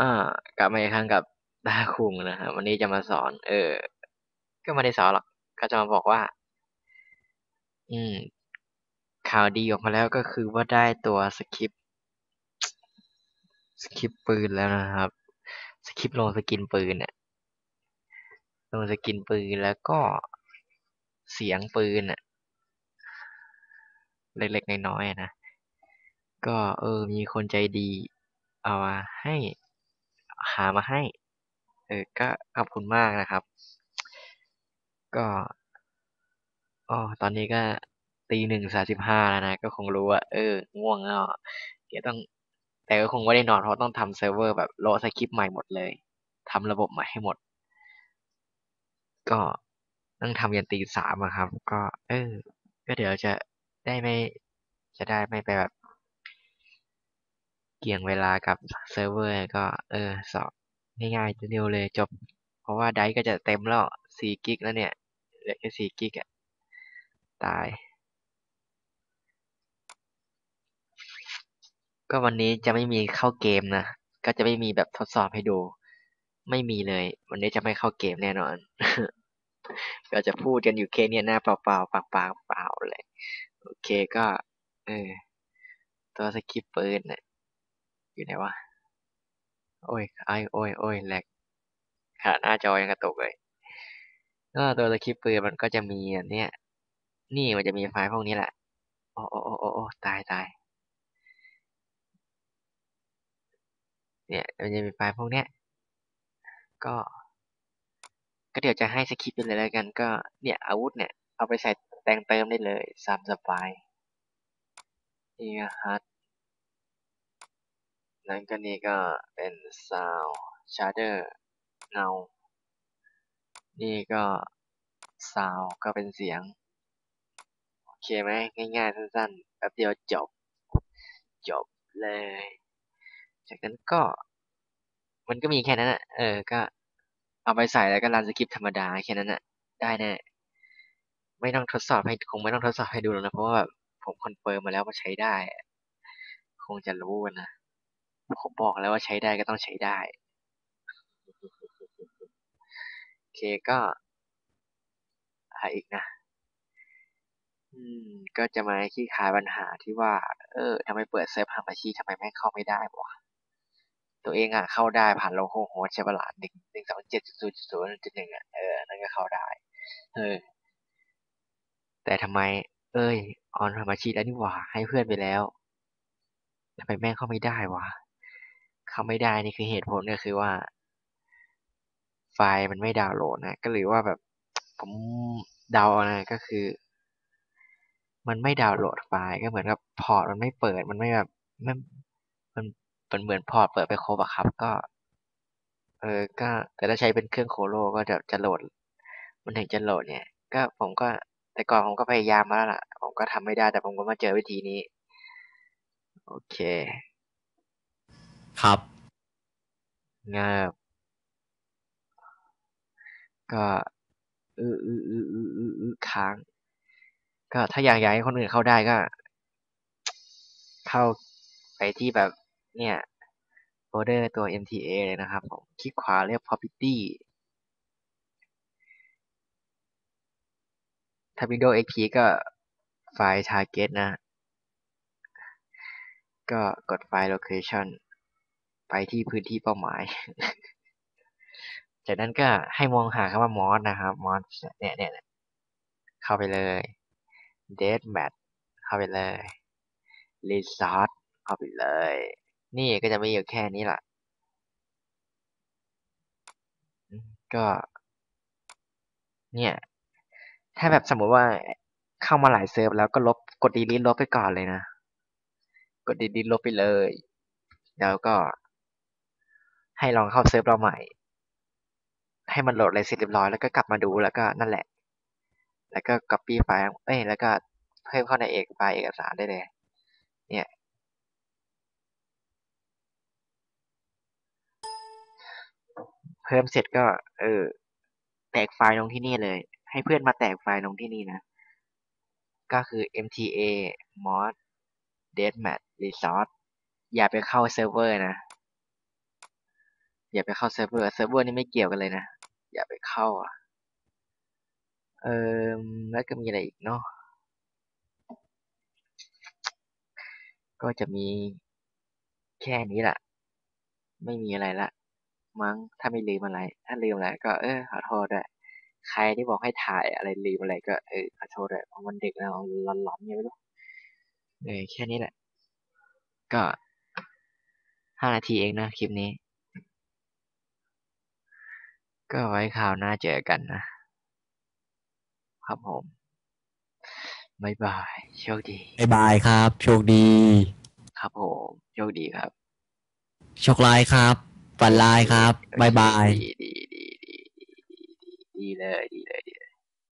อ่ากลับมาอีกครั้งกับดาคุงนะฮะวันนี้จะมาสอน เออ ก็ไม่ได้สอนหรอกก็จะมาบอกว่า อืม ข่าวดีออกมาแล้วก็คือว่าได้ตัวสคริปสคริปปืนแล้วนะครับ สคริปลงสกินปืนเนี่ยลงสกินปืนแล้วก็เสียงปืนอะเล็กๆน้อยๆนะก็เออ มีคนใจดี เอามาให้ หามาให้ เออ ก็ขอบคุณมากนะครับ ก็อ๋อตอนนี้ก็ตีหนึ่งสาสิบห้าแล้วนะ ก็คงรู้ว่า เออ ง่วงแล้วเดี๋ยวต้อง แต่ก็คงไม่ได้นอนเพราะต้องทำเซิร์ฟเวอร์แบบโลสคริปต์ใหม่หมดเลยทำระบบใหม่ให้หมด ก็ต้องทำยันตีสามอะครับ ก็ เออ ก็เดี๋ยวจะได้ไม่จะได้ไม่ไปแบบ เกี่ยงเวลากับเซิร์ฟเวอร์ก็เออสอบง่ายๆเร็วเลยจบ เพราะว่าไดก็จะเต็มแล้วสี่กิกแล้วเนี่ยเหลือแค่สี่กิกอะตาย ก็วันนี้จะไม่มีเข้าเกมนะ ก็จะไม่มีแบบทดสอบให้ดู ไม่มีเลย วันนี้จะไม่เข้าเกมแน่นอน ก็จะพูดกันอยู่แค่นี้หน้าเปล่าๆปากเปล่าเลย โอเคก็ เออ ตัวสกิปปืนเนี่ย อยู่ไหนวะ โอ้ยไอโอ้ยโอ้ยแหลกขาหน้าจอยังกระตุกเลย ก็ตัวสคริปต์ปืนมันก็จะมีอันเนี้ย นี่มันจะมีไฟล์พวกนี้แหละ โอ้โอ้โอ้โอ้ตายตาย เนี่ยมันจะมีไฟล์พวกเนี้ย ก็ ก็เดี๋ยวจะให้สคริปต์ไปเลยแล้วกัน ก็ เนี่ยอาวุธเนี่ย เอาไปใส่แต่งเติมได้เลยซามสปายนี่ฮัท นั้นก็นี่ก็เป็นซาวชาร์เดอร์เงา นี่ก็ซาวก็เป็นเสียง โอเคไหมง่ายๆ สั้นๆแป๊บเดียวจบ จบเลย จากนั้นก็ มันก็มีแค่นั้นอะเออ ก็เอาไปใส่แล้วก็รันสคริปต์ธรรมดาแค่นั้นอะได้แน่ไม่ต้องทดสอบให้คงไม่ต้องทดสอบให้ดูแล้วนะ เพราะว่าแบบผมคอนเฟิร์มมาแล้วว่าใช้ได้ คงจะรู้นะ ผมบอกแล้วว่าใช้ได้ก็ต้องใช้ได้ โอเคก็อะไรอีกนะ อืม ก็จะมาขี้คายปัญหาที่ว่า เออทำไมเปิดเซิร์ฟหาอาชีทำไมแม่งเข้าไม่ได้วะตัวเองอะเข้าได้ผ่านโลโก้โฮสใช่ปะล่ะหนึ่งหนึ่งสองเจ็ดศูนย์ศูนย์จุดหนึ่งอะเออนั่นก็เข้าได้ เออ แต่ทำไม เอ้ยออนทำอาชีพแล้วนี่หว่าให้เพื่อนไปแล้วทำไมแม่งเข้าไม่ได้วะ เข้าไม่ได้นี่คือเหตุผลก็คือว่า ไฟล์มันไม่ดาวน์โหลดนะก็หรือว่าแบบผมเดานะก็คือ มันไม่ดาวน์โหลดไฟล์ก็เหมือนกับพอร์ตมันไม่เปิดมันไม่แบบมันมันมันเหมือนพอร์ตเปิดไปครบอะครับก็ เออก็แต่ถ้าใช้เป็นเครื่องโคโลก็จะจะโหลด มันถึงจะโหลดเนี่ย ก็ผมก็แต่ก่อนผมก็พยายามมาแล้วล่ะ ผมก็ทำไม่ได้แต่ผมก็มาเจอวิธีนี้ โอเค ครับงาบก็อืออืออืออืออืออือค้าง ก็ถ้าอยากอยากให้คนอื่นเข้าได้ก็ เข้าไปที่แบบ เนี่ยโฟลเดอร์ตัว MTA เลยนะครับผมคลิกขวาเลือก property ถ้า Windows XP ก็ไฟล์ target นะ ก็กดไฟล์ location ไปที่พื้นที่เป้าหมาย จากนั้นก็ให้มองหาคำว่า mod นะครับ mod เนี่ยเนี่ยเข้าไปเลย dead mat เข้าไปเลย resort เข้าไปเลย นี่ก็จะมีอยู่แค่นี้แหละก็ เนี่ย ถ้าแบบสมมติว่าเข้ามาหลายเซิร์ฟแล้วก็ลบกดดีลิทลบไปก่อนเลยนะ กดดีลิทลบไปเลย แล้วก็ ให้ลองเข้าเซิร์ฟเราใหม่ ให้มันโหลดอะไรเสร็จเรียบร้อยแล้วก็กลับมาดูแล้วก็นั่นแหละ แล้วก็ copy ไฟล์เอ้ยแล้วก็เพิ่มเข้าในเอกไฟล์เอกสารได้เลย เนี่ยเพิ่มเสร็จก็ เออ แตกไฟล์ลงที่นี่เลย ให้เพื่อนมาแตกไฟล์ลงที่นี่นะ ก็คือ mta mod deathmatch resort อย่าไปเข้าเซิร์ฟเวอร์นะ อย่าไปเข้าเซิร์ฟเวอร์เซิร์ฟเวอร์นี่ไม่เกี่ยวกันเลยนะ อย่าไปเข้าอะเออแล้วก็มีอะไรอีกเนาะก็จะมีแค่นี้แหละไม่มีอะไรละมั้งถ้าไม่ลืมอะไร ถ้าลืมอะไรก็เออขอโทษด้วยใครที่บอกให้ถ่ายอะไรลืมอะไรก็เออขอโทษด้วยเพราะมันเดึกแล้วหลอนๆเนี่ยไม่รู้เออแค่นี้แหละ ก็ห้านาทีเองนะคลิปนี้ ก็ไว้คราวหน้าเจอกันนะ ครับผม บ๊ายบาย โชคดีบ๊ายบายครับ โชคดี ครับผม โชคดีครับ โชคร้ายครับฝันร้ายครับบ๊ายบาย ดีดีดีดีดีดีดีเลยดีเลยดี